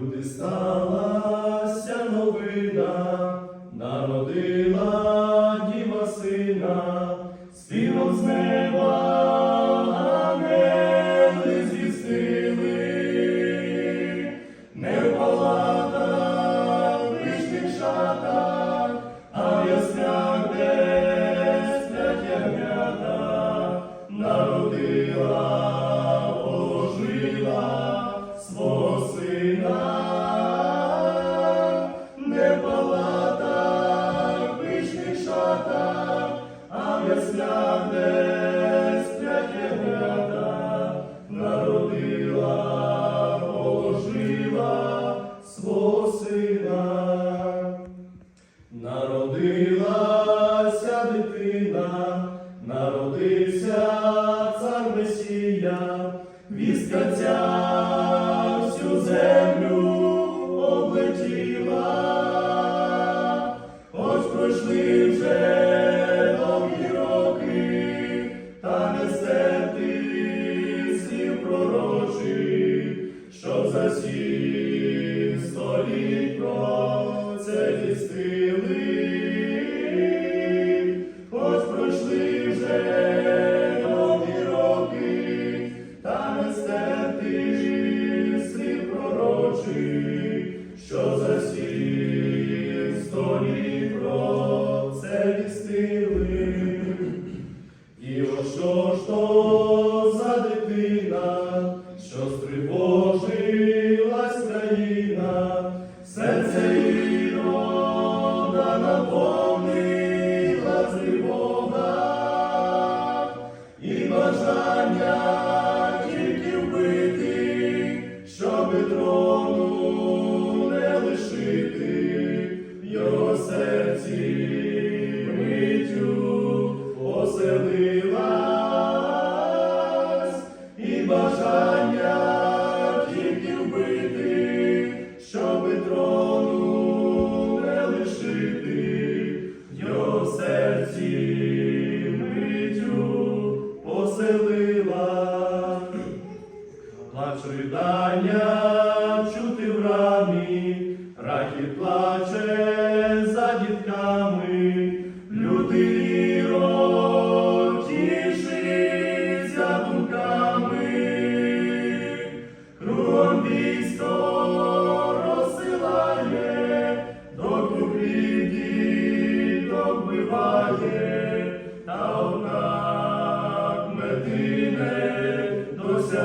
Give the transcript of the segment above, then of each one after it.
Туди сталася новина, народила. Народилася дитина, народився цар Месія. Christ, our Lord.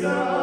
Jesus.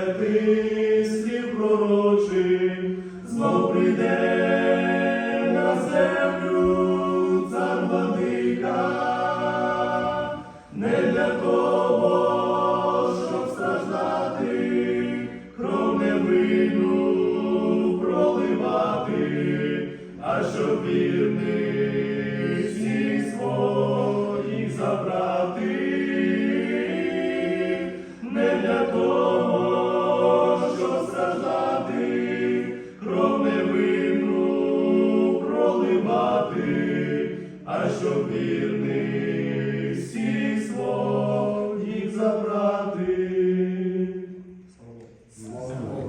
ти слів знов прийде на землю цар не для того, щоб страждати, кров невинну проливати, а щоб вірний всіх забрати. Не для will.